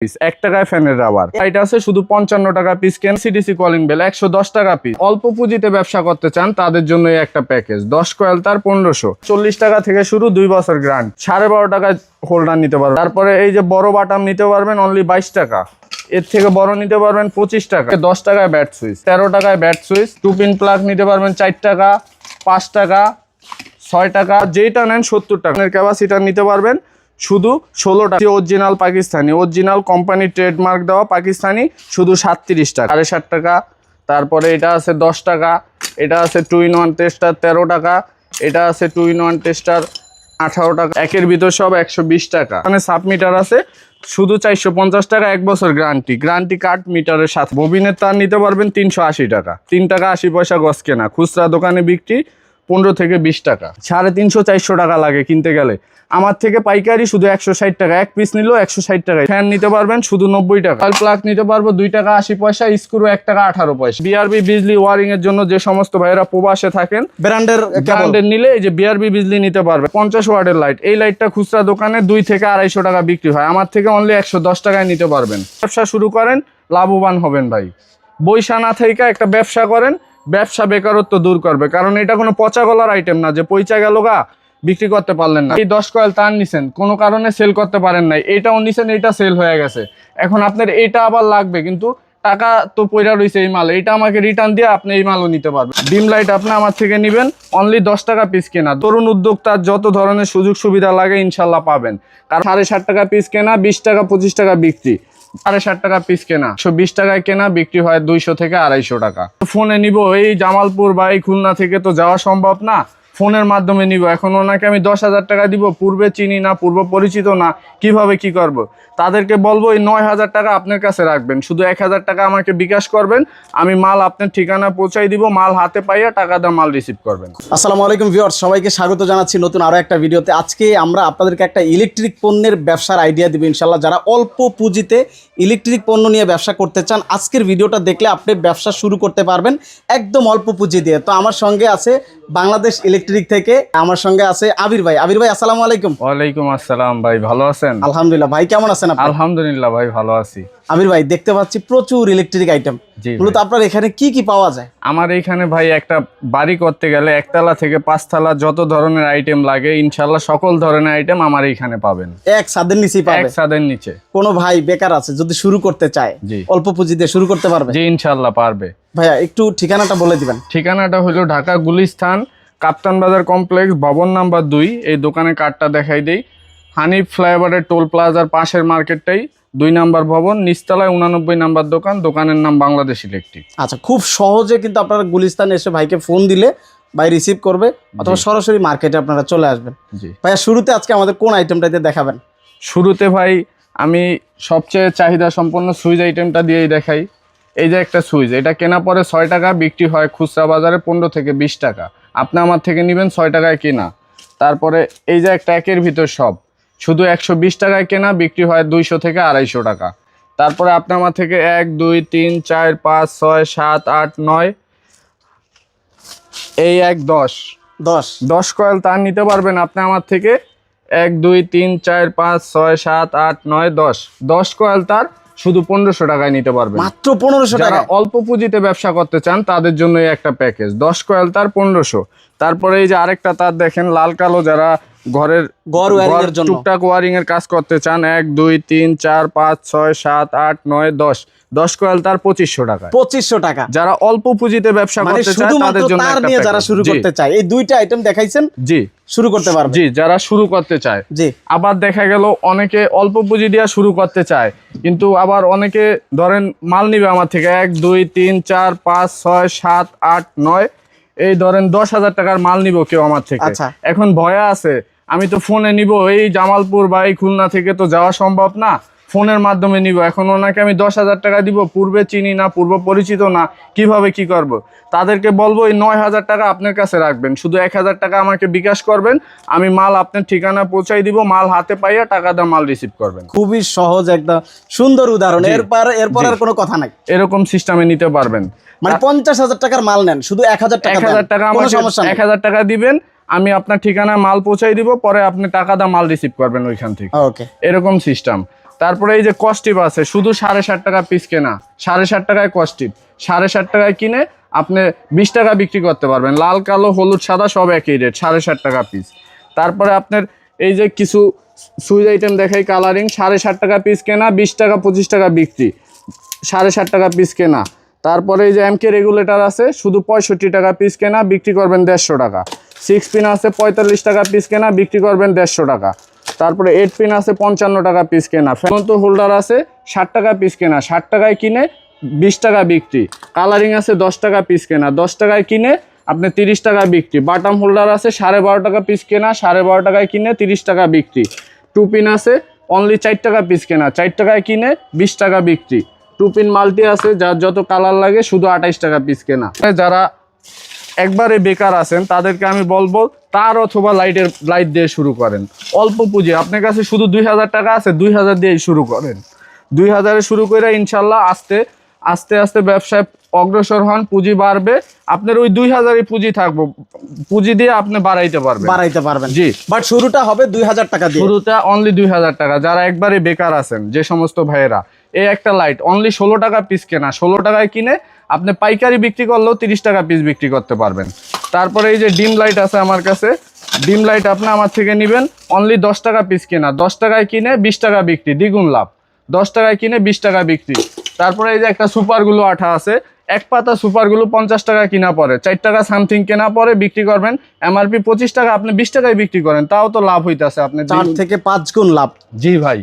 Piece এক টাকায় ফ্যানের রাবার এটা আছে শুধু পঞ্চান্ন টাকা পিস কেন সিডিসি কলিং বেল একশো দশ টাকা পিস অল্প পুঁজিতে ব্যবসা করতে চান, তাদের জন্য একটা প্যাকেজ দশ কয়েল তার পনেরোশো। চল্লিশ টাকা থেকে শুরু দুই বছর গ্রান্ট সাড়ে বারো টাকায় হোল্ডার নিতে পারবেন। তারপরে এই যে বড় বাটাম নিতে পারবেন অনলি বাইশ টাকা। এর থেকে বড় নিতে পারবেন পঁচিশ টাকা। দশ টাকায় ব্যাট সুইচ তেরো টাকায় bat switch two pin plug নিতে পারবেন চার টাকা, পাঁচ টাকা, ছয় টাকা যেটা নেন সত্তর টাকা। ক্যাপাসিটার নিতে পারবেন। শুধু ষোলো টাকা original Pakistani. Original company trademark দেওয়া পাকিস্তানি, শুধু সাতত্রিশ টাকা। সাড়ে ষাট টাকা। তারপরে এটা আছে দশ টাকা। এটা আছে টু ইন ওয়ান টেস্টার তেরো টাকা। এটা আছে টু ইন ওয়ান টেস্টার আঠারো টাকা। একের ভিতর সব একশো বিশ টাকা। মানে সাব মিটার আছে, শুধু চারশো পঞ্চাশ টাকা, এক বছর গ্যারান্টি গ্যারান্টি কার্ড মিটারের সাথে। ববিনের তার নিতে পারবেন তিনশো আশি টাকা। তিন টাকা আশি পয়সা গছ কেনা। খুচরা দোকানে বিক্রি পনেরো থেকে বিশ টাকা। সাড়ে তিনশো চারশো টাকা লাগে কিনতে গেলে। আমার থেকে পাইকারি শুধু একশো ষাট টাকা। এক পিস নিলেও একশো ষাট টাকা ফ্যান নিতে পারবেন শুধু নব্বই টাকা। প্লাগ নিতে পারব দুই টাকা আশি পয়সা স্ক্রু এক টাকা আঠারো পয়সা। বিআরবি বিজলি ওয়ারিং এর জন্য যে সমস্ত ভাইয়েরা প্রবাসে থাকেন ব্র্যান্ডের ব্র্যান্ডের নিলে এই যে বিআরবি বিজলি নিতে পারবে পঞ্চাশ ওয়ার্ডের লাইট এই লাইটটা খুচরা দোকানে দুই থেকে আড়াইশো টাকা বিক্রি হয়। আমার থেকে অনলি একশো দশ টাকায় নিতে পারবেন। ব্যবসা শুরু করেন লাভবান হবেন ভাই। বৈশা না থেকে একটা ব্যবসা করেন ব্যবসা বেকারত্ব দূর করবে। কারণ এটা কোনো পচা গলার আইটেম না। যে পয়সা গেল গা বিক্রি করতে পারলেন না। এই দশ কয়েল তার নিছেন, কোনো কারণে সেল করতে পারেন নাই। এইটাও নিছেন এটা সেল হয়ে গেছে। এখন আপনার এটা আবার লাগবে, কিন্তু টাকা তো পয়রা রয়েছে এই মাল। এটা আমাকে রিটার্ন দিয়ে আপনি এই মালও নিতে পারবেন। ডিম লাইট আপনি আমার থেকে নেবেন অনলি দশ টাকা পিস কেনা। তরুণ উদ্যোক্তার যত ধরনের সুযোগ সুবিধা লাগে ইনশাল্লাহ পাবেন। কারণ সাড়ে ষাট টাকা পিস কেনা, বিশ টাকা, পঁচিশ টাকা বিক্রি। সাড়ে ষাট টাকা পিস কেনা, একশো বিশ টাকায় কেনা, বিক্রি হয় দুইশো থেকে আড়াইশো টাকা। ফোনে নিব, এই জামালপুর বা এই খুলনা থেকে তো যাওয়া সম্ভব না। ফোনের মাধ্যমে নিব। এখন ওনাকে আমি দশ হাজার টাকা দিব, পূর্বে চিনি না, পূর্ব পরিচিত না, কীভাবে কি করব। তাদেরকে বলব, এই নয় হাজার টাকা আপনার কাছে রাখবেন। শুধু এক হাজার টাকা আমাকে বিকাশ করবেন, আমি মাল আপনার ঠিকানা পৌঁছাই দিব, মাল হাতে পাইয়া টাকা দিয়ে মাল রিসিভ করবেন। আসসালামু আলাইকুম ভিউয়ার্স, সবাইকে স্বাগত জানাচ্ছি নতুন আরও একটা ভিডিওতে। আজকে আমরা আপনাদেরকে একটা ইলেকট্রিক পণ্যের ব্যবসার আইডিয়া দিব ইনশাল্লাহ যারা অল্প পুঁজিতে ইলেকট্রিক পণ্য নিয়ে ব্যবসা করতে চান আজকের ভিডিওটা দেখলে আপনি ব্যবসা শুরু করতে পারবেন একদম অল্প পুঁজি দিয়ে। তো আমার সঙ্গে আছে বাংলাদেশ ইলেকট্রিক থেকে আমার সঙ্গে আছে আবির ভাই। আবির ভাই আসসালামু আলাইকুম। ওয়ালাইকুম আসসালাম ভাই ভালো আছেন? আলহামদুলিল্লাহ ভাই কেমন আছেন আপনি? আলহামদুলিল্লাহ ভাই ভালো আছি। আবির ভাই দেখতে পাচ্ছি প্রচুর ইলেকট্রিক আইটেম মূলত আপনার এখানে কি কি পাওয়া যায়? আমার এইখানে ভাই একটা বাড়ি করতে গেলে একতলা থেকে পাঁচতলা যত ধরনের আইটেম লাগে ইনশাল্লাহ সকল ধরনের আইটেম আমার এখানে পাবেন। এক ছাদের নিচেই এক পাবে ছাদের নিচে। কোনো ভাই বেকার আছে যদি শুরু করতে চায়। অল্প পুঁজি দিয়ে শুরু করতে পারবে? জি ইনশাল্লাহ পারবে। ভাইয়া একটু ঠিকানাটা বলে দিবেন। ঠিকানাটা হলো ঢাকা গুলিস্থান কাপ্তান বাজার কমপ্লেক্স ভবন নাম্বার দুই। এই দোকানের কার্ডটা দেখাই দেই। হানিফ ফ্লাইওভারের টোল প্লাজার পাশের মার্কেটটাই। দুই নাম্বার ভবন নিচতলায় উনানব্বই নাম্বার দোকান দোকানের নাম বাংলাদেশ ইলেকট্রিক। আচ্ছা খুব সহজে কিন্তু আপনারা গুলিস্তান এসে ভাইকে ফোন দিলে ভাই রিসিভ করবে অথবা সরাসরি মার্কেটে আপনারা চলে আসবেন। জি। ভাইয়া শুরুতে আজকে আমাদের কোন আইটেমটাতে দেখাবেন? শুরুতে ভাই আমি সবচেয়ে চাহিদা সম্পন্ন সুইচ আইটেমটা দিয়েই দেখাই। এই যে একটা সুইচ এটা কেনা পরে ছয় টাকা বিক্রি হয় খুচরা বাজারে পনেরো থেকে বিশ টাকা। আপনি আমার থেকে নেবেন ছয় টাকায় কেনা। তারপরে এই যে একটা একের ভিতর সব শুধু একশো বিশ টাকায় কেনা বিক্রি হয় দুইশো থেকে আড়াইশো টাকা। তারপরে আপনি আমার থেকে এক দুই তিন চার পাঁচ ছয় সাত আট নয় এই এক দশ। দশ। দশ কয়েল তার নিতে পারবেন আপনি আমার থেকে এক দুই তিন চার পাঁচ ছয় সাত আট নয় দশ। দশ কয়েল তার শুধু পনেরোশো টাকায় নিতে পারবেন। মাত্র পনেরোশো টাকা অল্প পুঁজিতে ব্যবসা করতে চান তাদের জন্য একটা প্যাকেজ। দশ কয়েল তার পনেরোশো। তারপরে এই যে আরেকটা তার দেখেন লাল কালো যারা ঘরের ঘর এর জন্য। টুকটাক ওয়ারিং এর কাজ করতে চান এক দুই তিন চার পাঁচ ছয় সাত আট নয় দশ। দশ কয়েল তার পঁচিশশো টাকা পঁচিশশো টাকা। যারা অল্প পুঁজিতে ব্যবসা মানে করতে চায় তাদের জন্য তার নিয়ে যারা শুরু করতে চায় এই দুইটা আইটেম দেখাইছেন? জি। শুরু করতে পারবে। জি যারা শুরু করতে চায়। জি। আবার দেখা গেল অনেকে অল্প পুঁজি দিয়ে শুরু করতে চায় কিন্তু আবার অনেকে ধরেন মাল নিবে আমার থেকে এক দুই তিন চার পাঁচ ছয় সাত আট নয় এই ধরেন দশ হাজার টাকার মাল নিব কেউ আমার থেকে আচ্ছা। এখন ভয়া আছে আমি তো ফোনে নিব এই জামালপুর বা এই খুলনা থেকে তো যাওয়া সম্ভব না ফোনের মাধ্যমে নিব। এখন ওনাকে আমি দশ হাজার টাকা দিব পূর্বে চিনি না পূর্ব পরিচিত না কীভাবে কি করব। তাদেরকে বলব এই নয় হাজার টাকা আপনার কাছে রাখবেন। শুধু এক হাজার টাকা আমাকে বিকাশ করবেন আমি মাল আপনার ঠিকানা পৌঁছাই দিব মাল হাতে পাইয়া টাকা দিয়ে মাল রিসিভ করবেন। খুবই সহজ একদম সুন্দর উদাহরণ। এরপর এরপর আর কোনো কথা নাই। এরকম সিস্টেমে নিতে পারবেন। মানে পঞ্চাশ হাজার টাকার মাল নেন শুধু এক হাজার টাকা এক হাজার টাকা আমার সমস্যা এক হাজার টাকা দিবেন আমি আপনার ঠিকানায় মাল পৌঁছাই দিব পরে আপনি টাকা দিয়ে মাল রিসিভ করবেন ওইখান থেকে। ওকে এরকম সিস্টেম তারপরে এই যে কস্টিপ আছে, শুধু সাড়ে ষাট টাকা পিস কেনা, সাড়ে ষাট টাকায় কস্টিপ সাড়ে ষাট টাকায় কিনে আপনি বিশ টাকা বিক্রি করতে পারবেন। লাল, কালো, হলুদ, সাদা সব একই রেট সাড়ে ষাট টাকা পিস তারপরে আপনার এই যে কিছু সুইচ আইটেম দেখাই কালারিং সাড়ে ষাট টাকা পিস কেনা, বিশ টাকা, পঁচিশ টাকা বিক্রি। সাড়ে ষাট টাকা পিস কেনা। তারপরে এই যে এমকে রেগুলেটর আছে, শুধু পঁয়ষট্টি টাকা পিস কেনা, বিক্রি করবেন দেড়শো টাকা। সিক্স পিন আছে, পঁয়তাল্লিশ টাকা পিস কেনা, বিক্রি করবেন দেড়শো টাকা। তারপরে এইট পিন আছে, পঞ্চান্ন টাকা পিস কেনা। ফেমন্ত হোল্ডার আছে, ষাট টাকা পিস কেনা। ষাট টাকায় কিনে, বিশ টাকা বিক্রি। কালারিং আছে, দশ টাকা পিস কেনা। দশ টাকায় কিনে, আপনি তিরিশ টাকা বিক্রি। বাটাম হোল্ডার আছে, সাড়ে বারো টাকা পিস কেনা। সাড়ে বারো টাকায় কিনে, তিরিশ টাকা বিক্রি। টু পিন আছে অনলি চার টাকা পিস কেনা। চার টাকায় কিনে, বিশ টাকা বিক্রি। টু পিন মাল্টি আছে, যার যত কালার লাগে, শুধু আঠাইশ টাকা পিস কেনা। যারা একবারে বেকার আছেন তাদেরকে আমি বলব তার অথবা লাইটের লাইট দিয়ে শুরু করেন। অল্প পুঁজি আপনার কাছে শুধু দুই হাজার টাকা আছে দুই হাজার দিয়েই শুরু করেন। দুই হাজারে শুরু করে ইনশাল্লাহ আস্তে আস্তে আস্তে ব্যবসায় অগ্রসর হন পুঁজি বাড়বে। আপনার ওই দুই হাজারই পুঁজি থাকব পুঁজি দিয়ে আপনি বাড়াইতে পারবেন। বাড়াইতে পারবেন। জি। বাট শুরুটা হবে দুই হাজার টাকা দিয়ে। শুরুতে অনলি দুই হাজার টাকা। যারা একবারে বেকার আছেন যে সমস্ত ভাইয়েরা এই একটা লাইট অনলি ষোলো টাকা পিস কেনা ষোলো টাকায় কিনে আপনি পাইকারি বিক্রি করলেও তিরিশ টাকা পিস বিক্রি করতে পারবেন। তারপরে এই যে ডিম লাইট আছে আমার কাছে ডিম লাইট আপনি আমার থেকে নেবেন অনলি দশ টাকা পিস কেনা। দশ টাকায় কিনে বিশ টাকা বিক্রি দ্বিগুণ লাভ। দশ টাকায় কিনে বিশ টাকা বিক্রি। তারপরে এই যে একটা সুপারগুলো আঠা আছে এক পাতা সুপারগুলো পঞ্চাশ টাকা কিনা পরে চার টাকা সামথিং কেনা পরে বিক্রি করবেন এমআরপি পঁচিশ টাকা আপনি বিশ টাকায় বিক্রি করেন তাও তো লাভ হইতাছে আপনি চার থেকে পাঁচ গুণ লাভ। জি ভাই।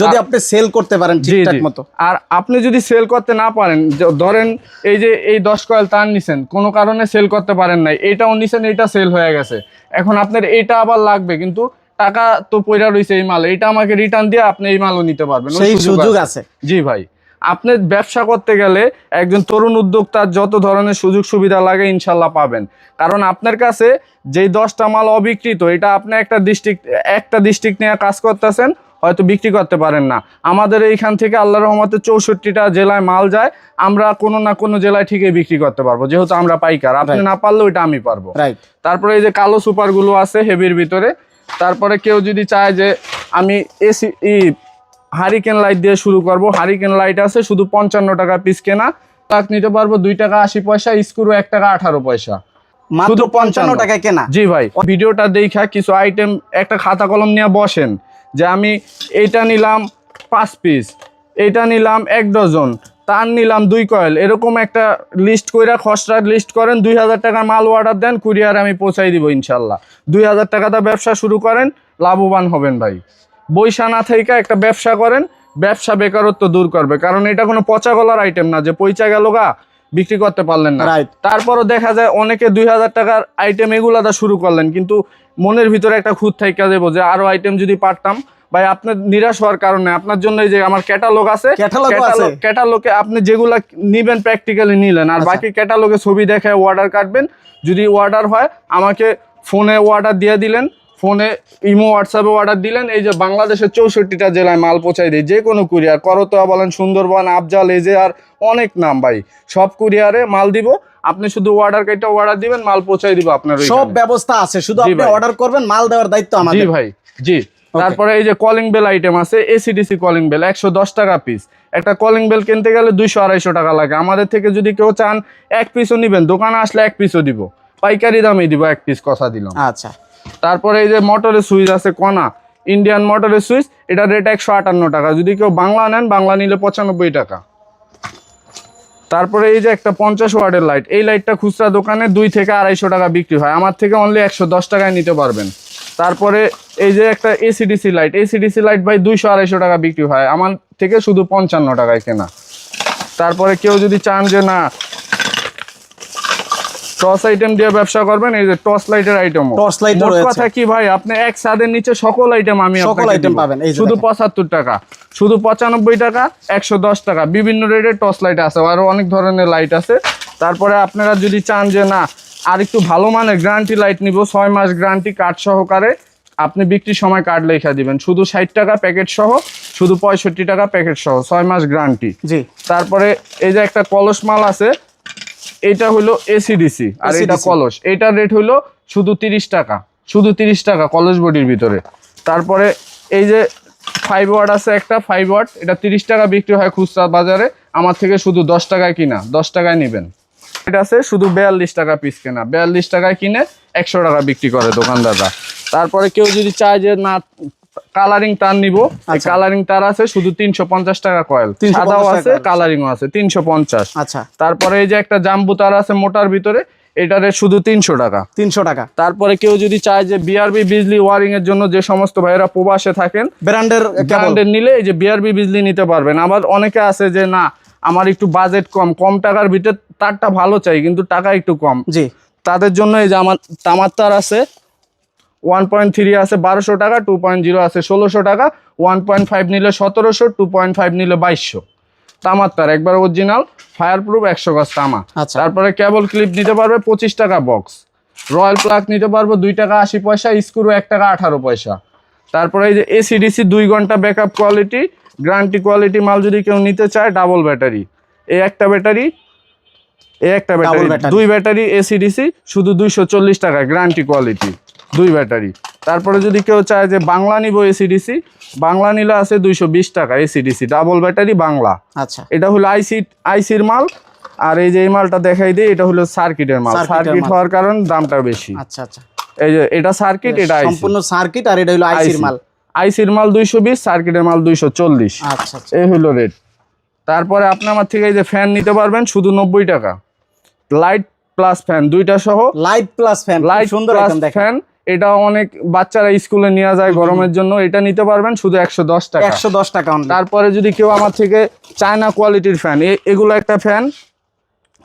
যদি আপনি সেল করতে পারেন জি ঠিকঠাক মতো। আর আপনি যদি সেল করতে না পারেন ধরেন এই যে এই দশ কয়েল তার নিছেন কোনো কারণে সেল করতে পারেন নাই এটাও নিছেন এটা সেল হয়ে গেছে। এখন আপনার এটা আবার লাগবে কিন্তু টাকা তো পয়রা রয়েছে এই মাল এটা আমাকে রিটার্ন দিয়ে আপনি এই মালও নিতে পারবেন সেই সুযোগ আছে। আছে। জি ভাই আপনি ব্যবসা করতে গেলে একজন তরুণ উদ্যোক্তার যত ধরনের সুযোগ সুবিধা লাগে ইনশাল্লাহ পাবেন। কারণ আপনার কাছে যেই দশটা মাল অবিকৃত এটা আপনি একটা ডিস্ট্রিক্ট একটা ডিস্ট্রিক্ট নিয়ে কাজ করতেছেন হয়তো বিক্রি করতে পারেন না। আমাদের এইখান থেকে আল্লাহ রহমতে চৌষট্টিটা জেলায় মাল যায় আমরা কোনো না কোনো জেলায় ঠিকই বিক্রি করতে পারব। যেহেতু আমরা পাইকার আপনি না পারলে ওইটা আমি পারব। তারপরে এই যে কালো সুপারগুলো আছে হেভির ভিতরে তারপরে কেউ যদি চায় যে আমি এসি ই হারিকেন লাইট দিয়ে শুরু করব। হারিকেন লাইট আছে শুধু পঞ্চান্ন টাকা পিস কেনা। তাক নিতে পারব দুই টাকা আশি পয়সা স্ক্রু এক টাকা আঠারো পয়সা। শুধু পঞ্চান্ন 55 টাকায় কেনা? জি ভাই ভিডিওটা দেখা কিছু আইটেম একটা খাতা কলম নিয়ে বসেন। যে আমি এইটা নিলাম পাঁচ পিস এইটা নিলাম এক ডজন তার নিলাম দুই কয়েল এরকম একটা লিস্ট কইরা খসড়া লিস্ট করেন, দুই হাজার টাকার মাল অর্ডার দেন, কুরিয়ার আমি পৌঁছাই দিব ইনশাল্লাহ। দুই হাজার টাকা টাকাটা ব্যবসা শুরু করেন, লাভবান হবেন ভাই। বৈশা না থেকে একটা ব্যবসা করেন, ব্যবসা বেকারত্ব দূর করবে, কারণ এটা কোনো পচা গলার আইটেম না, যে পয়সা গেল গা বিক্রি করতে পারলেন না। তারপরও দেখা যায় অনেকে দুই হাজার টাকার আইটেম এগুলাটা শুরু করলেন কিন্তু মনের ভিতরে একটা খুঁত থাইকা দেবো যে আরও আইটেম যদি পারতাম। ভাই আপনার নিরাশ হওয়ার কারণে আপনার জন্য এই যে আমার ক্যাটালগ আছে ক্যাটালগে আপনি যেগুলা নিবেন প্র্যাকটিক্যালি নিলেন। আর আচ্ছা। বাকি ক্যাটালগে ছবি দেখে অর্ডার কাটবেন। যদি অর্ডার হয় আমাকে ফোনে অর্ডার দিয়ে দিলেন। ফোনে ইমো হোয়াটসঅ্যাপে অর্ডার দিলেন। এই যে বাংলাদেশের চৌষট্টিটা জেলায় মাল পৌঁছাই দিই যে কোনো কুরিয়ার করতোয়া বলেন সুন্দরবন আফজাল এজে আর অনেক নাম ভাই। সব কুরিয়ারে মাল দিব। আপনি শুধু অর্ডার কেটে অর্ডার দিবেন মাল পৌঁছাই দিব আপনার সব ব্যবস্থা আছে শুধু আপনি অর্ডার করবেন মাল দেওয়ার দায়িত্ব জি ভাই জি। তারপরে এই যে কলিং বেল আইটেম আছে এসিডিসি কলিং বেল একশো দশ টাকা পিস একটা কলিং বেল কিনতে গেলে দুইশো আড়াইশো টাকা লাগে। আমাদের থেকে যদি কেউ চান এক পিসও নিবেন। দোকানে আসলে এক পিসও দিব। পাইকারি দামে দিব এক পিস কথা দিলাম। আচ্ছা। তারপরে এই যে মোটরের সুইচ আছে, কণা। ইন্ডিয়ান মোটরের সুইচ এটা রেট একশো আটান্ন টাকা। যদি কেউ বাংলা নেন, বাংলা নিলে পঁচানব্বই টাকা। তারপরে এই যে একটা পঞ্চাশ ওয়ার্ডের লাইট এই লাইটটা খুচরা দোকানে দুই থেকে আড়াইশো টাকা বিক্রি হয়। আমার থেকে অনলি একশো দশ টাকায় নিতে পারবেন। তারপরে এই যে একটা এসিডিসি লাইট এসিডিসি লাইট ভাই দুইশো আড়াইশো টাকা বিক্রি হয়। আমার থেকে শুধু পঞ্চান্ন টাকায় কেনা। তারপরে কেউ যদি চান যে, না টস আইটেম দিয়ে ব্যবসা করবেন এই যে টর্চ লাইটের আইটেম ও। রয়েছে। কথা কি ভাই আপনি এক ছাদের নিচে সকল আইটেম আমি সকল item পাবেন, এই শুধু দেখেন। পঁচাত্তর টাকা শুধু পঁচানব্বই টাকা একশো দশ টাকা বিভিন্ন রেটের টর্চ লাইট আছে আরও অনেক ধরনের লাইট আছে। তারপরে আপনারা যদি চান যে না আর একটু ভালো মানের গ্যারান্টি লাইট নিব ছয় মাস গ্যারান্টি কার্ড সহকারে আপনি বিক্রির সময় কার্ড লেখা দিবেন। শুধু ষাট টাকা প্যাকেট সহ শুধু পঁয়ষট্টি টাকা প্যাকেট সহ ছয় মাস গ্যারান্টি জি। তারপরে এই যে একটা কলস মাল আছে এটা হলো এসিডিসি আর এটা কলস। এটার রেট হলো শুধু তিরিশ টাকা। শুধু তিরিশ টাকা কলস বডির ভিতরে। তারপরে এই যে ফাইভ ওয়াট আছে একটা ফাইভ ওয়াট এটা তিরিশ টাকা বিক্রি হয় খুচরা বাজারে। আমার থেকে শুধু দশ টাকায় কিনা দশ টাকায় নেবেন। এটা আছে শুধু বিয়াল্লিশ টাকা পিস কেনা। বিয়াল্লিশ টাকায় কিনে একশো টাকা বিক্রি করে দোকানদাররা। তারপরে কেউ যদি চায় যে না কালারিং তার নিব। আচ্ছা। কালারিং তার আছে শুধু তিনশো পঞ্চাশ টাকা কয়েল 350 সাদাও আছে। কালারিংও আছে তিনশো পঞ্চাশ। আচ্ছা। তারপরে এই যে একটা জাম্বু তার আছে মোটার ভিতরে এটারে শুধু তিনশো টাকা। তিনশো টাকা। তারপরে কেউ যদি চায় যে বিআরবি বিজলি ওয়ারিং এর জন্য যে সমস্ত ভাইয়েরা প্রবাসে থাকেন ব্র্যান্ডের ব্র্যান্ডের নিলে এই যে বিআরবি বিজলি নিতে পারবেন। আবার অনেকে আছে যে না আমার একটু বাজেট কম কম টাকার ভিতরে তারটা ভালো চাই কিন্তু টাকা একটু কম। জি। তাদের জন্য এই যে আমার তামার তার আছে ওয়ান পয়েন্ট থ্রি আছে বারোশো টাকা টু পয়েন্ট জিরো আছে ষোলোশো টাকা ওয়ান পয়েন্ট ফাইভ নিলে সতেরোশো টু পয়েন্ট ফাইভ নিলে বাইশশো। তামার তার একবার অরিজিনাল ফায়ার প্রুফ একশো গজ তামা। আচ্ছা। তারপরে কেবল ক্লিপ নিতে পারবে পঁচিশ টাকা বক্স রয়্যাল প্লাগ নিতে পারব দুই টাকা আশি পয়সা স্ক্রু এক টাকা আঠারো পয়সা। তারপরে এই যে এসিডিসি দুই ঘণ্টা ব্যাকআপ কোয়ালিটি গ্যারান্টি কোয়ালিটি মাল যদি কেউ নিতে চায় ডাবল ব্যাটারি এই একটা ব্যাটারি এই একটা ব্যাটারি। দুই ব্যাটারি এসিডিসি শুধু দুইশো চল্লিশ টাকা গ্যারান্টি কোয়ালিটি দুই ব্যাটারি। তারপরে যদি কেউ চায় যে বাংলা নিব এসিডিসি বাংলা নিলে আছে দুইশো বিশ টাকা এসিডিসি ডাবল ব্যাটারি বাংলা। আচ্ছা। এটা হলো আইসি আইসির মাল। আর এই যে এই মালটা দেখাই দিই এটা হলো সার্কিটের মাল। সার্কিট হওয়ার কারণ দামটা বেশি। আচ্ছা আচ্ছা। এই যে এটা সার্কিট এটা সম্পূর্ণ সার্কিট আর এটা হলো আইসির মাল। আইসির মাল দুইশো বিশ সার্কিটের মাল দুইশো চল্লিশ। আচ্ছা আচ্ছা। এই হলো রেট। তারপরে আপনি আমার থেকে এই যে ফ্যান নিতে পারবেন শুধু নব্বই টাকা। লাইট প্লাস ফ্যান দুইটা সহ। লাইট প্লাস ফ্যান লাইট সুন্দর ফ্যান এটা অনেক বাচ্চারা স্কুলে নিয়ে যায় গরমের জন্য। এটা নিতে পারবেন শুধু একশো দশ টাকা। একশো দশ টাকা তারপরে যদি কেউ আমার থেকে চায়না কোয়ালিটির ফ্যান এগুলো একটা ফ্যান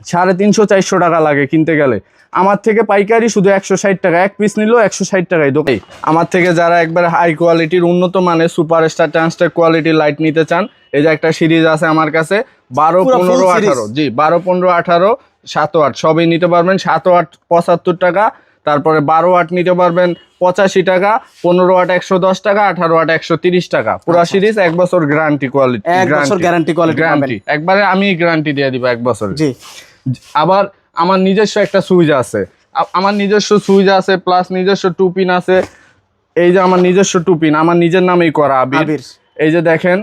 সাড়ে তিনশো চারশো টাকা লাগে কিনতে গেলে। আমার থেকে পাইকারি শুধু একশো ষাট টাকা। এক পিস নিলেও একশো ষাট টাকায় দোকাই আমার থেকে যারা একবার হাই কোয়ালিটির উন্নত মানের সুপার স্টার ট্রান্সটার কোয়ালিটির লাইট নিতে চান এই যে একটা সিরিজ আছে আমার কাছে বারো পনেরো আঠারো জি বারো পনেরো আঠারো সাত আট সবই নিতে পারবেন। সাত আট পঁচাত্তর টাকা তারপরে বারো আট নিতে পারবেন পঁচাশি টাকা পনেরো আট একশো দশ টাকা আঠারো আট একশো তিরিশ টাকা। পুরো সিরিজ এক বছর গ্যারান্টি কোয়ালিটি আচ্ছা। এক বছর quality পাবেন। গ্যারান্টি একবারে আমি গ্যারান্টি দিয়ে দিব এক বছর। জি। আবার আমার নিজস্ব একটা সুইচ আছে। আমার নিজস্ব সুইচ আছে প্লাস নিজস্ব টুপিন আছে। এই যে আমার নিজস্ব টুপিন আমার নিজের নামেই করা আবির। এই যে দেখেন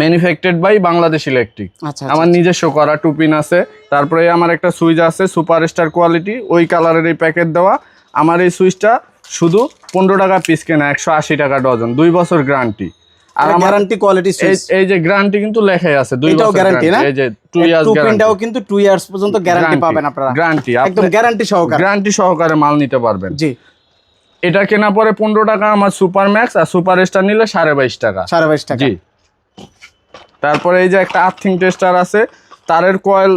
ম্যানুফ্যাকচার্ড বাই বাংলাদেশ ইলেকট্রিক আচ্ছা আমার নিজস্ব করা টুপিন আছে। তারপরে আমার একটা সুইচ আছে সুপার স্টার কোয়ালিটি ওই কালারের এই প্যাকেট দেওয়া। আমার এই সুইচটা শুধু পনেরো টাকা পিস কেনা একশো আশি টাকা ডজন দুই বছর গ্যারান্টি আর গ্যারান্টি কোয়ালিটি এই যে গ্যারান্টি কিন্তু লেখাই আছে দুই এটাও বছর guarantee না? এই যে টু ইয়ার্স কিন্তু ইয়ার্স পর্যন্ত গ্যারান্টি পাবেন আপনারা। গ্যারান্টি একদম গ্যারান্টি সহকারে। গ্যারান্টি সহকারে মাল নিতে পারবেন। জি। এটা কেনা পরে পনেরো টাকা আমার সুপার ম্যাক্স আর সুপার স্টার নিলে সাড়ে বাইশ টাকা। সাড়ে বাইশ টাকা। জি। তারপরে এই যে একটা আর্থিং টেস্টার আছে তারের কয়েল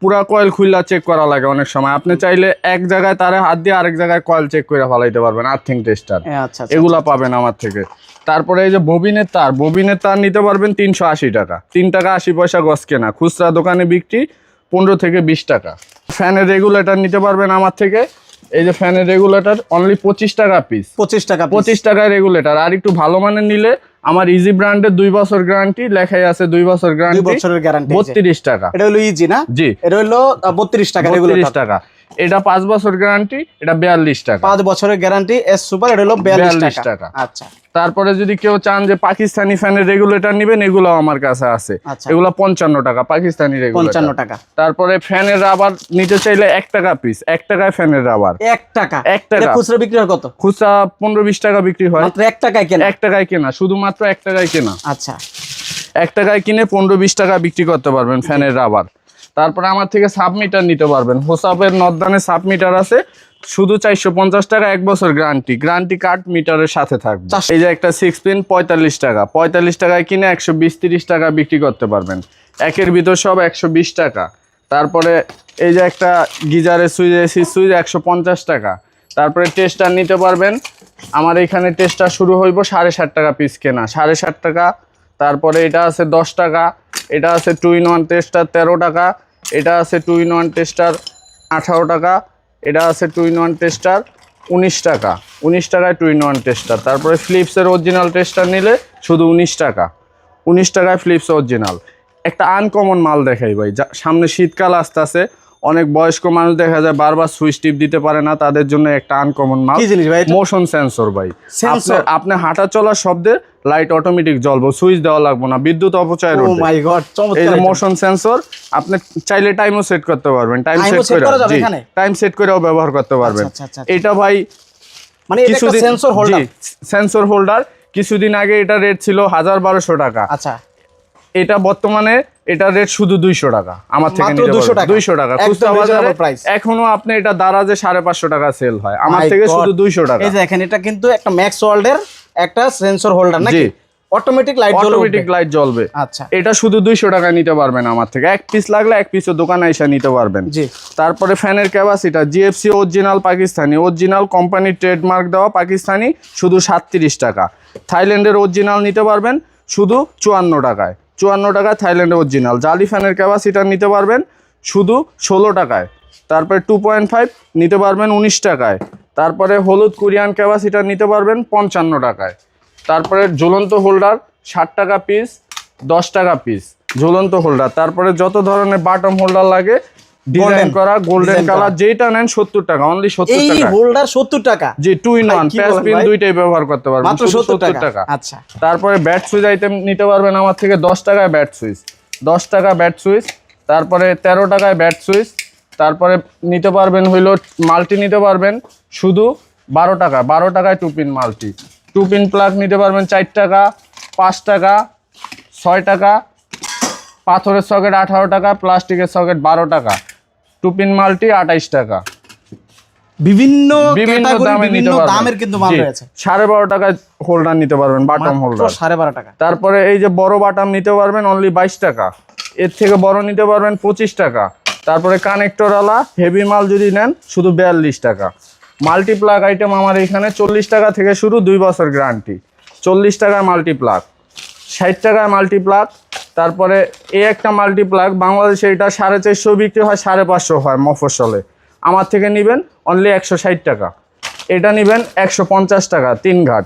পুরা কয়েল খুললা চেক করা লাগে অনেক সময়। আপনি চাইলে এক জায়গায় তারে হাত দিয়ে আরেক জায়গায় কয়েল চেক করে ফেলাইতে পারবেন আর্থিং টেস্টার। আচ্ছা আচ্ছা এগুলা পাবেন আমার থেকে। তারপরে এই যে ববিনের তার ববিনের তার নিতে পারবেন তিনশো আশি টাকা। তিন টাকা আশি পয়সা গছ কেনা খুচরা দোকানে বিক্রি পনেরো থেকে বিশ টাকা। ফ্যানের রেগুলেটর নিতে পারবেন আমার থেকে। এই যে ফ্যানের রেগুলেটর অনলি পঁচিশ টাকা পিস পঁচিশ টাকা পঁচিশ টাকায় রেগুলেটর আর একটু ভালো মানের নিলে আমার ইজি ব্র্যান্ডের দুই বছর গ্যারান্টি লেখাই আছে দুই বছর গ্যারান্টি বছরের গ্যারান্টি বত্রিশ টাকা। এটা হলো ইজি না? জি। এটা হলো বত্রিশ টাকা বত্রিশ টাকা। এটা পাঁচ বছর গ্যারান্টি এটা বিয়াল্লিশ টাকা। পাঁচ বছরের গ্যারান্টি এস সুপার এটা হলো বিয়াল্লিশ টাকা। আচ্ছা। তারপরে যদি কেউ চান যে পাকিস্তানি ফ্যানের রেগুলেটর নেবেন এগুলো আমার কাছে আছে। আচ্ছা। এগুলো পঞ্চান্ন টাকা পাকিস্তানি পঞ্চান্ন টাকা। তারপরে ফ্যানের রাবার নিতে চাইলে এক টাকা পিস এক টাকায় ফ্যানের রাবার এক টাকা। এক টাকা। খুচরা বিক্রি হয় কত? খুচরা পনেরো বিশ টাকা বিক্রি হয়। মাত্র এক টাকায় কেনা? এক টাকায় কেনা শুধুমাত্র এক টাকায় কেনা। আচ্ছা। এক টাকায় কিনে পনেরো বিশ টাকা বিক্রি করতে পারবেন ফ্যানের রাবার তারপরে আমার থেকে সাবমিটার নিতে পারবেন। হোসাপের নর্দানে সাবমিটার আছে শুধু চারশো পঞ্চাশ টাকা এক বছর গ্যারান্টি। গ্রান্টি কার্ড মিটারের সাথে থাকবে। এই যে একটা সিক্স পিন পঁয়তাল্লিশ টাকা। পঁয়তাল্লিশ টাকায় কিনে একশো বিশ তিরিশ টাকা বিক্রি করতে পারবেন। একের ভিতর সব একশো বিশ টাকা। তারপরে এই যে একটা গিজারের সুইচ এসি সুইচ একশো পঞ্চাশ টাকা। তারপরে টেস্টার নিতে পারবেন। আমার এখানে টেস্টার শুরু হইব সাড়ে ষাট টাকা পিস কেনা। সাড়ে ষাট টাকা তারপরে এটা আছে দশ টাকা, এটা আছে টু ইন ওয়ান টেস্টার তেরো টাকা, এটা আছে টু ইন ওয়ান টেস্টার আঠারো টাকা, এটা আছে টু ইন ওয়ান টেস্টার উনিশ টাকা, উনিশ টাকায় টু ইন ওয়ান টেস্টার তারপরে ফ্লিপসের অরিজিনাল টেস্টার নিলে শুধু উনিশ টাকা, উনিশ টাকায় ফ্লিপস অরিজিনাল একটা আনকমন মাল দেখাই ভাই, যা সামনে শীতকাল আসতে আসতেছে অনেক বয়স্ক মানুষ দেখা যায় বারবার সুইচ টিপ দিতে পারে না তাদের জন্য একটা আনকমন মাল কি জিনিস ভাই? মোশন সেন্সর ভাই? আপনার- আপনি হাঁটা চলার শব্দে লাইট অটোমেটিক জ্বলবো সুইচ দেওয়া লাগবে না বিদ্যুৎ অপচয় ও মাই গড এই যে মোশন সেন্সর আপনি চাইলে টাইমও সেট করতে পারবেন টাইম সেট করে টাইম সেট করেও ব্যবহার করতে পারবেন। আচ্ছা, আচ্ছা, আচ্ছা। এটা ভাই মানে এটা একটা সেন্সর হোল্ডার সেন্সর হোল্ডার কিছুদিন আগে এটা রেট ছিল হাজার বারোশো টাকা। আচ্ছা। এটা বর্তমানে এটা রেট শুধু দুইশো টাকা। আমার থেকে 200 টাকা? 200 খুচরা বাজারে এখনও আপনি এটা দারাজে সাড়ে পাঁচশো টাকা সেল হয়। আমার থেকে শুধু দুইশো টাকা। এই দেখেন এটা কিন্তু একটা ম্যাক্স ওয়ার্ল্ডের একটা সেন্সর হোল্ডার নাকি? অটোমেটিক লাইট জ্বলবে অটোমেটিক লাইট জ্বলবে। আচ্ছা। এটা শুধু দুইশো টাকা নিতে পারবেন আমার থেকে। এক পিস লাগলে এক পিসও দোকানে এসে নিতে পারবেন। জি। তারপরে ফ্যানের ক্যাপাসিটা জিএফসি অরিজিনাল পাকিস্তানি অরিজিনাল কোম্পানির ট্রেডমার্ক দেওয়া পাকিস্তানি শুধু সাতত্রিশ টাকা। থাইল্যান্ডের অরিজিনাল নিতে পারবেন শুধু চুয়ান্ন টাকায়। চুয়ান্ন টাকায় থাইল্যান্ডের অরিজিনাল। জালি ফ্যানের ক্যাপাসিটার নিতে পারবেন শুধু ষোলো টাকায়। তারপরে টু পয়েন্ট ফাইভ নিতে পারবেন উনিশ টাকায়। তারপরে হলুদ কোরিয়ান ক্যাপাসিটার নিতে পারবেন পঞ্চান্ন টাকায়। তারপরে ঝুলন্ত হোল্ডার ষাট টাকা পিস দশ টাকা পিস ঝুলন্ত হোল্ডার। তারপরে যত ধরনের বাটম হোল্ডার লাগে ডিজাইন করা গোল্ডেন কালার যেটা নেন সত্তর টাকা অনলি সত্তর এই টাকা। হোল্ডার সত্তর টাকা। জি টু ইন ওয়ান বলেন পিন দুইটাই ব্যবহার করতে পারবেন মাত্র 70 টাকা। আচ্ছা। তারপরে ব্যাট সুইচ আইটেম নিতে পারবেন আমার থেকে দশ টাকায় ব্যাট সুইচ দশ টাকা ব্যাট সুইচ তারপরে তেরো টাকায় ব্যাট সুইচ তারপরে নিতে পারবেন হইল মাল্টি নিতে পারবেন শুধু বারো টাকা বারো টাকায় two pin multi two pin plug নিতে পারবেন চার টাকা পাঁচ টাকা ছয় টাকা পাথরের সকেট আঠারো টাকা প্লাস্টিকের সকেট বারো টাকা। টু পিন মাল্টি আঠাইশ টাকা। বিভিন্ন বিভিন্ন দামে নিতে পারবেন। দামের কিন্তু মাল রয়েছে। সাড়ে বারো টাকায় হোল্ডার নিতে পারবেন বাটম হোল্ডার সাড়ে বারো টাকা তারপরে এই যে বড় বাটাম নিতে পারবেন অনলি বাইশ টাকা। এর থেকে বড় নিতে পারবেন পঁচিশ টাকা। তারপরে কানেক্টরওয়ালা হেভি মাল যদি নেন শুধু বিয়াল্লিশ টাকা। মাল্টিপ্লাগ আইটেম আমার এখানে চল্লিশ টাকা থেকে শুরু দুই বছর গ্যারান্টি চল্লিশ টাকায় মাল্টিপ্লাগ ষাট টাকায় মাল্টিপ্লাগ তারপরে এই একটা মাল্টিপ্লাগ বাংলাদেশে এটা সাড়ে চারশো বিক্রি হয়, সাড়ে পাঁচশো হয় মফসলে আমার থেকে নেবেন অনলি একশো ষাট টাকা। এটা নেবেন একশো পঞ্চাশ টাকা, তিন ঘাট।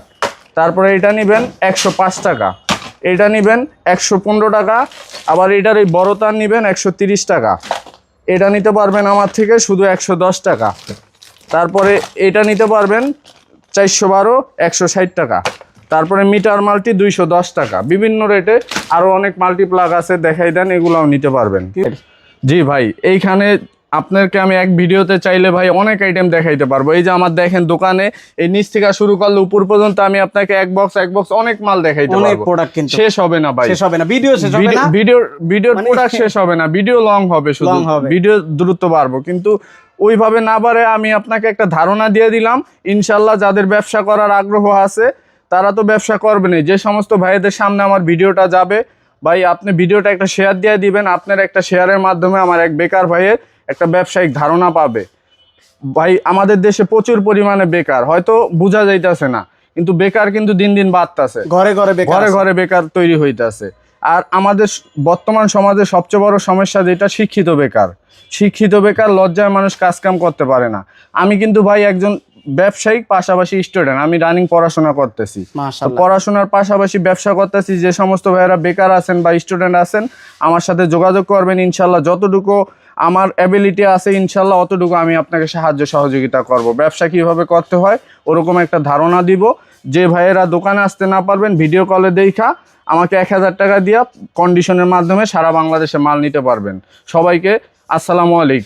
তারপরে এটা নেবেন একশো পাঁচ টাকা। এটা নেবেন একশো পনেরো টাকা, আবার এটার এই বড় তার নেবেন একশো তিরিশ টাকা। এটা নিতে পারবেন আমার থেকে শুধু একশো দশ টাকা। তারপরে এটা নিতে পারবেন চারশো বারো, একশো ষাট টাকা। তারপরে মিটার মাল্টি দুইশো দশ টাকা। বিভিন্ন রেটে আরও অনেক মাল্টি প্লাগ আছে দেখাই দেন এগুলাও নিতে পারবেন। জি ভাই এইখানে আপনাকে আমি এক ভিডিওতে চাইলে ভাই অনেক আইটেম দেখাইতে পারব। এই যে আমার দেখেন দোকানে এই নিচ থেকে শুরু করলে উপর পর্যন্ত আমি আপনাকে এক বক্স এক বক্স অনেক মাল দেখাইতে পারব। প্রোডাক্ট কিন্তু। শেষ হবে না ভাই। শেষ হবে না। ভিডিও শেষ হবে না? ভিডিও ভিডিওর মানে- প্রোডাক্ট শেষ হবে না। ভিডিও লং হবে শুধু। ভিডিও দ্রুত বাড়বো। কিন্তু ওইভাবে না বাড়ে আমি আপনাকে একটা ধারণা দিয়ে দিলাম। ইনশাল্লাহ যাদের ব্যবসা করার আগ্রহ আছে তারা তো ব্যবসা করবেনই যে সমস্ত ভাইদের সামনে আমার ভিডিওটা যাবে ভাই আপনি ভিডিওটা একটা শেয়ার দিয়ে দিবেন আপনার একটা শেয়ারের মাধ্যমে আমার এক বেকার ভাইয়ের একটা ব্যবসায়িক ধারণা পাবে। ভাই আমাদের দেশে প্রচুর পরিমাণে বেকার হয়তো বোঝা যাইতেছে না কিন্তু বেকার কিন্তু দিন দিন বাড়তাছে। ঘরে ঘরে বেকার ঘরে ঘরে বেকার তৈরি হইতাছে। আর আমাদের বর্তমান সমাজে সবচেয়ে বড় সমস্যা যেটা শিক্ষিত বেকার। শিক্ষিত বেকার লজ্জায় মানুষ কাজকাম করতে পারে না। আমি কিন্তু ভাই একজন ব্যবসায়িক পাশাপাশি স্টুডেন্ট আমি রানিং পড়াশোনা করতেছি। পড়াশোনার পাশাপাশি ব্যবসা করতেছি যে সমস্ত ভাইয়েরা বেকার আছেন বা স্টুডেন্ট আছেন আমার সাথে যোগাযোগ করবেন ইনশাল্লাহ যতটুকু আমার অ্যাবিলিটি আছে ইনশাল্লাহ অতটুকু আমি আপনাকে সাহায্য সহযোগিতা করব। ব্যবসা কীভাবে করতে হয় ওরকম একটা ধারণা দিব। যে ভাইয়েরা দোকানে আসতে না পারবেন ভিডিও কলে দেখা আমাকে এক হাজার টাকা দিয়া কন্ডিশনের মাধ্যমে সারা বাংলাদেশে মাল নিতে পারবেন। সবাইকে আসসালামু আলাইকুম।